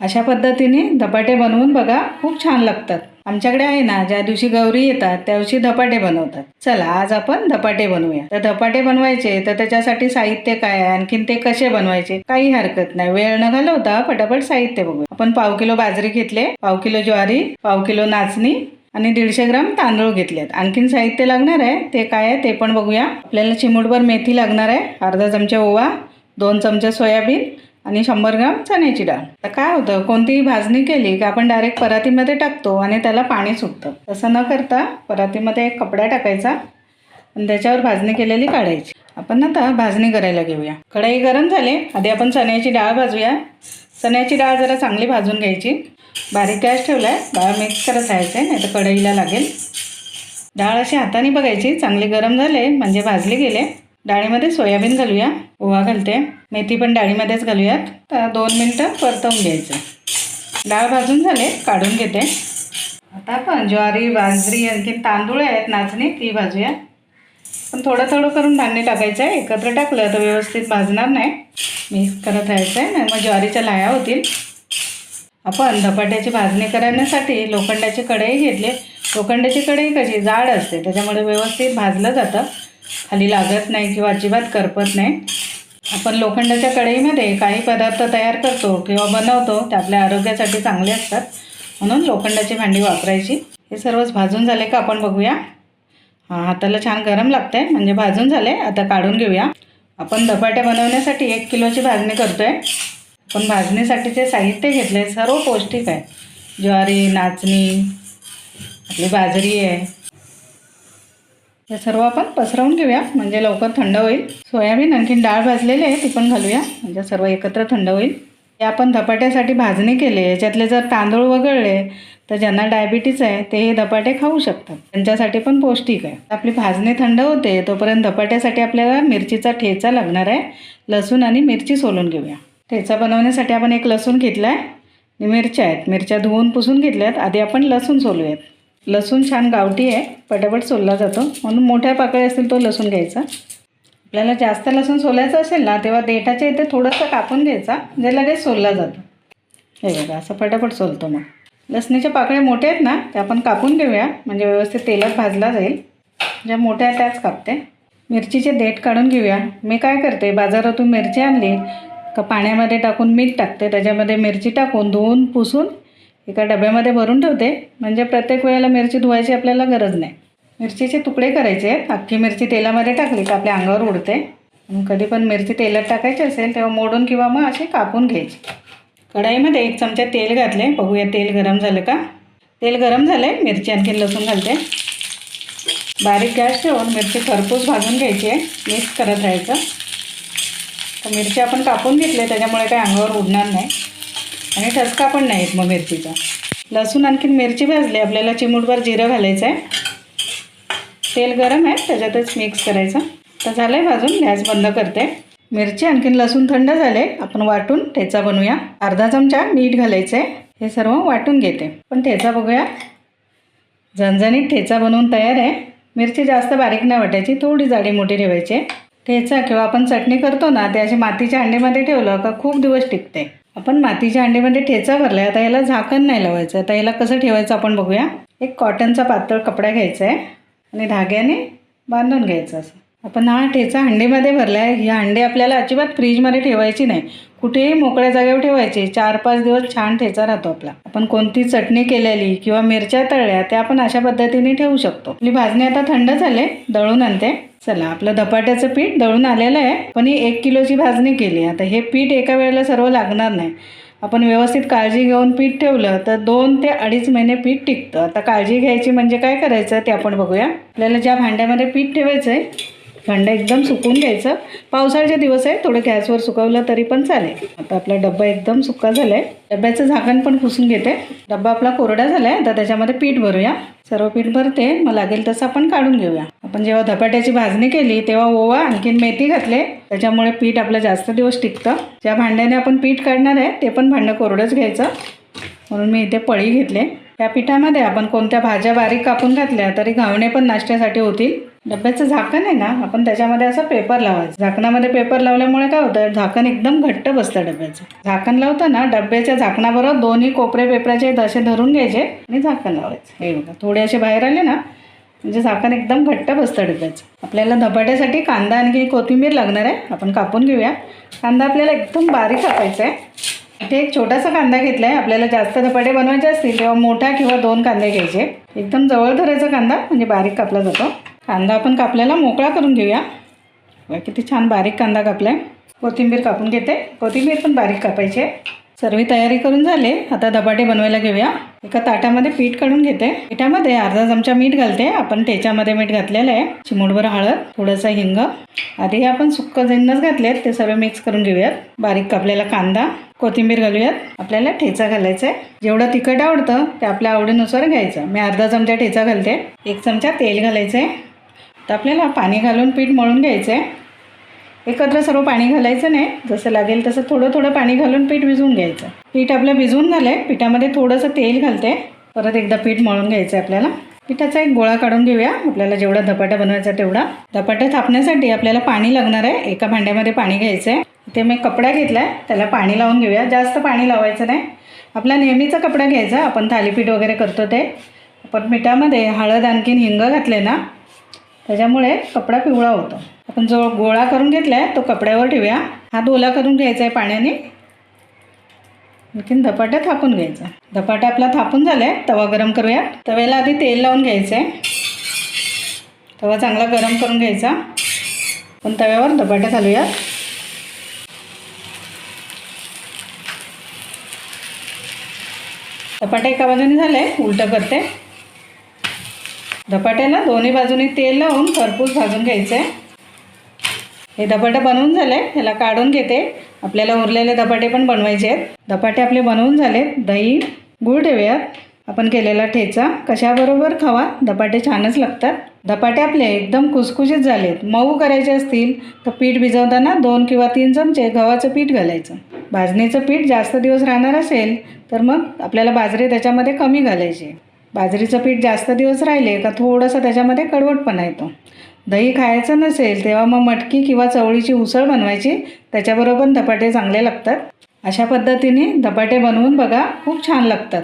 अशा पद्धतीने धपाटे बनवून बघा खूप छान लागतात. आमच्याकडे आहे ना ज्या दिवशी गौरी येतात त्या दिवशी धपाटे बनवतात. चला आज आपण धपाटे बनवूया. तर धपाटे बनवायचे तर त्याच्यासाठी साहित्य काय आहे? आणखीन ते कसे बनवायचे? काही हरकत नाही. वेळ न घालवता पटापट साहित्य बघूया. आपण पाव किलो बाजरी घेतले पाव किलो ज्वारी पाव किलो नाचणी आणि दीडशे ग्राम तांदूळ घेतलेत. आणखीन साहित्य लागणार आहे ते काय आहे ते पण बघूया. आपल्याला चिमूटभर मेथी लागणार आहे अर्धा चमचा ओवा दोन चमचे सोयाबीन आणि शंभर ग्राम चण्याची डाळ. तर काय होतं कोणतीही भाजणी केली की आपण डायरेक्ट परातीमध्ये टाकतो आणि त्याला पाणी सुटतं. तसं न करता परातीमध्ये एक कपडा टाकायचा आणि त्याच्यावर भाजणी केलेली काढायची. आपण आता भाजणी करायला घेऊया. कढई गरम झाले आधी आपण चण्याची डाळ भाजूया. चण्याची डाळ जरा चांगली भाजून घ्यायची. बारीक गॅस ठेवला आहे डाळ मिक्स करत राहायचं आहे नाही तर कढईला लागेल. डाळ अशी हाताने बघायची चांगली गरम झाले म्हणजे भाजली गेले डाळीमध्ये सोयाबीन घालूया. ओवा घालते. मेथी पण डाळीमध्येच घालूयात. तर दोन मिनटं परतवून घ्यायचं. डाळ भाजून झाले काढून घेते. आता आपण ज्वारी बाजरी आणखी तांदूळ आहेत नाचणी ती भाजूया. पण थोडं थोडं करून धान्य टाकायचं आहे. एकत्र टाकलं तर व्यवस्थित भाजणार नाही. मिक्स करत राहायचं आहे. नाही मग ज्वारीच्या लाया होतील. आपण धपाट्याची भाजणी करण्यासाठी लोखंडाची कढई घेतली. लोखंडाची कढई कशी? जाड असते. त्याच्यामुळे व्यवस्थित भाजलं जातं. खाली लागत नाही किंवा अजिबात करपत नाही. आपण लोखंडाच्या कढईमध्ये काही पदार्थ तयार करतो किंवा बनवतो ते आपल्या आरोग्यासाठी चांगले असतात. म्हणून लोखंडाची भांडी वापरायची. हे सर्वच भाजून झाले का आपण बघूया. हां हाताला छान गरम लागते म्हणजे भाजून झाले आता काढून घेऊया. आपण धपाट्या बनवण्यासाठी एक किलोची भाजणी करतो आहे पण भाजणीसाठीचे साहित्य घेतले सर्व पौष्टिक आहे. ज्वारी नाचणी आपली बाजरी आहे. हे सर्व आपण पसरवून घेऊया. म्हणजे लवकर थंड होईल. सोयाबीन आणखीन डाळ भाजलेली आहे ती पण घालूया. म्हणजे सर्व एकत्र थंड होईल. हे आपण धपाट्यासाठी भाजणी केली याच्यातले जर तांदूळ वगळले तर ज्यांना डायबिटीज आहे ते हे धपाटे खाऊ शकतात. त्यांच्यासाठी पण पौष्टिक आहे. आपली भाजणी थंड होते तोपर्यंत धपाट्यासाठी आपल्याला मिरचीचा ठेचा लागणार आहे. लसूण आणि मिरची सोलून घेऊया. ठेचा बनवण्यासाठी आपण एक लसूण घेतला आहे मिरच्या आहेत. मिरच्या धुवून पुसून घेतल्यात. आधी आपण लसूण सोलूयात. लसूण छान गावठी आहे पटापट सोलला जातो. म्हणून मोठ्या पाकळ्या असतील तो लसूण घ्यायचा. आपल्याला जास्त लसूण सोलायचं असेल ना तेव्हा देठाच्या इथे थोडंसं कापून घ्यायचा जे लगेच सोलला जातो. हे बघा असं पटापट सोलतो मग. लसणीच्या पाकळ्या मोठ्या आहेत ना त्या आपण कापून घेऊया म्हणजे व्यवस्थित तेलात भाजला जाईल. ज्या मोठ्या आहेत त्याच कापते. मिरचीचे देठ काढून घेऊया. मी काय करते बाजारातून मिरची आणली का पाण्यामध्ये टाकून मीठ टाकते त्याच्यामध्ये मिरची टाकून धुवून पुसून एका डब्यामध्ये भरून ठेवते. म्हणजे प्रत्येक वेळेला मिरची धुवायची आपल्याला गरज नाही. मिरचीचे तुकडे करायचे आहेत. अख्खी मिरची तेलामध्ये टाकली का आपल्या अंगावर उडते. कधी पण मिरची तेलात टाकायची असेल तेव्हा मोडून किंवा मग अशी कापून घ्यायची. कढाईमध्ये एक चमचा तेल घातले. बघूया तेल गरम झालं का? तेल गरम झाले मिरची आणखी लसूण घालते. बारीक गॅस ठेवून मिरची खरपूस भाजून घ्यायची आहे. मिक्स करत राहायचं. तर मिरची आपण कापून घेतले त्याच्यामुळे काही अंगावर उडणार नाही. आणि ठसका पण नाही आहेत मग मिरचीचा. लसूण आणखीन मिरची भाजली आपल्याला चिमूटभर जिरं घालायचं आहे तेल गरम आहे त्याच्यातच मिक्स करायचं. तर झालं आहे भाजून गॅस बंद करते. मिरची आणखीन लसूण थंड झाले आपण वाटून ठेचा बनवूया. अर्धा चमचा मीठ घालायचं आहे हे सर्व वाटून घेते. पण ठेचा बघूया. झणझणीत ठेचा बनवून तयार आहे. मिरची जास्त बारीक नाही वाटायची थोडी जाडी मोठी ठेवायची आहे. ठेचा किंवा आपण चटणी करतो ना ते अशी मातीच्या अंडीमध्ये ठेवलं का खूप दिवस टिकते. आपण मातीच्या अंडीमध्ये ठेचा भरला आहे आता याला झाकण नाही लावायचं. आता याला कसं ठेवायचं आपण बघूया. एक कॉटनचा पातळ कपडा घ्यायचा आहे. आणि धाग्याने बांधून घ्यायचं असं. आपण हा ठेचा हंडीमध्ये भरला आहे ही हंडी आपल्याला अजिबात फ्रीजमध्ये ठेवायची नाही. कुठेही मोकळ्या जागेवर ठेवायची. चार पाच दिवस छान ठेचा राहतो आपला. आपण कोणती चटणी केलेली किंवा मिरच्या तळल्या त्या आपण अशा पद्धतीने ठेवू शकतो. आपली भाजणी आता थंड झाले. दळून आणते. चला आपलं धपाट्याचं पीठ दळून आलेलं आहे पण ही एक किलोची भाजणी केली. आता हे पीठ एका वेळेला सर्व लागणार नाही. आपण व्यवस्थित काळजी घेऊन पीठ ठेवलं तर दोन ते अडीच महिने पीठ टिकतं. आता काळजी घ्यायची म्हणजे काय करायचं ते आपण बघूया. आपल्याला ज्या भांड्यामध्ये पीठ ठेवायचं आहे भांडं एकदम सुकून घ्यायचं. पावसाळ्याचे दिवस आहे थोडं गॅसवर सुकवलं तरी पण चालेल. आता आपला डब्बा एकदम सुका झाला आहे डब्याचं झाकण पण पुसून घेते. डब्बा आपला कोरडा झाला आहे आता त्याच्यामध्ये पीठ भरूया. सर्व पीठ भरते मग लागेल तसं आपण काढून घेऊया. आपण जेव्हा धपाट्याची भाजणी केली तेव्हा ओवा आणखीन मेथी घातले. त्याच्यामुळे पीठ आपलं जास्त दिवस टिकतं. ज्या भांड्याने आपण पीठ काढणार आहे ते पण भांडं कोरडंच घ्यायचं. म्हणून मी इथे पळी घेतले. त्या पिठामध्ये आपण कोणत्या भाज्या बारीक कापून घातल्या तरी घावणे पण नाश्त्यासाठी होतील. डब्याचं झाकण आहे ना आपण त्याच्यामध्ये असं पेपर लावायचं. झाकणामध्ये पेपर लावल्यामुळे काय होतं झाकण एकदम घट्ट बसतं डब्याचं. झाकण लावताना डब्याच्या झाकणाबरोबर दोन्ही कोपरे पेपराचे असे धरून घ्यायचे आणि झाकण लावायचं. हे बघा थोडे असे बाहेर आले ना म्हणजे झाकण एकदम घट्ट बसतं डब्याचं. आपल्याला धपाट्यासाठी कांदा आणखी कोथिंबीर लागणार आहे आपण कापून घेऊया. कांदा आपल्याला एकदम बारीक कापायचा आहे. इथे एक छोटासा कांदा घेतला आहे आपल्याला जास्त धपाटे बनवायचे असतील तेव्हा मोठा किंवा दोन कांदे घ्यायचे. एकदम जवळ धरायचा कांदा म्हणजे बारीक कापला जातो. कांदा आपण कापल्याला मोकळा करून घेऊया. किती छान बारीक कांदा कापलाय. कोथिंबीर कापून घेते. कोथिंबीर पण बारीक कापायची आहे. सर्व तयारी करून झाले. आता धपाटे बनवायला घेऊया. एका ताटामध्ये पीठ काढून घेते. पिठामध्ये अर्धा चमचा मीठ घालते. आपण ठेच्यामध्ये मीठ घातलेलं आहे. चिमूटभर हळद थोडंसं हिंग. आधी आपण सुक्क जिन्नस घातलेत. ते सर्व मिक्स करून घेऊयात. बारीक कापलेला कांदा. कोथिंबीर घालूयात. आपल्याला ठेचा घालायचा आहे. जेवढं तिखट आवडतं ते आपल्या आवडीनुसार घ्यायचं. मी अर्धा चमचा ठेचा घालते. एक चमचा तेल घालायचं आहे. तर आपल्याला पाणी घालून पीठ मळून घ्यायचं आहे एकत्र सर्व पाणी घालायचं नाही. जसं लागेल तसं थोडं थोडं पाणी घालून पीठ भिजवून घ्यायचं. पीठ आपलं भिजवून झालं आहे पिठामध्ये थोडंसं तेल घालते. परत एकदा पीठ मळून घ्यायचं आहे आपल्याला. पिठाचा एक गोळा काढून घेऊया. आपल्याला जेवढा धपाटा बनवायचा तेवढा. धपाटा थापण्यासाठी आपल्याला पाणी लागणार आहे. एका भांड्यामध्ये पाणी घ्यायचं आहे इथे मी कपडा घेतला आहे त्याला पाणी लावून घेऊया. जास्त पाणी लावायचं नाही. आपला नेहमीचा कपडा घ्यायचा. आपण थालीपीठ वगैरे करतो ते. आपण मिठामध्ये हळद आणखीन हिंग घातले ना त्याच्यामुळे कपडा पिवळा होतो. आपण जो गोळा करून घेतला आहे तो कपड्यावर ठेवूया. हात ओला करून घ्यायचा आहे पाण्याने. आणखीन धपाटा थापून घ्यायचा. धपाटा आपला थापून झाला आहे तवा गरम करूया. तव्याला आधी तेल लावून घ्यायचं आहे तवा चांगला गरम करून घ्यायचा. पण तव्यावर धपाटा घालूया धपाटा एका बाजूने झाले उलटं करते. धपाट्याला दोन्ही बाजूनी तेल लावून खरपूस भाजून घ्यायचं. आहे हे धपाटे बनवून झाले ह्याला काढून घेते. आपल्याला उरलेले धपाटे पण बनवायचे आहेत. धपाटे आपले बनवून झाले. दही गूळ ठेवूयात. आपण केलेला ठेचा. कशाबरोबर खावा? धपाटे छानच लागतात. धपाटे आपले एकदम कुसकुशीत झालेत. मऊ करायचे असतील तर पीठ भिजवताना दोन किंवा तीन चमचे गव्हाचं पीठ घालायचं. भाजणीचं पीठ जास्त दिवस राहणार असेल तर मग आपल्याला बाजरी त्याच्यामध्ये कमी घालायची. बाजरीचं पीठ जास्त दिवस राहिले का थोडंसं त्याच्यामध्ये कडवटपणा येतो. दही खायचं नसेल तेव्हा मग मटकी किंवा चवळीची उसळ बनवायची त्याच्याबरोबर धपाटे चांगले लागतात. अशा पद्धतीने धपाटे बनवून बघा खूप छान लागतात.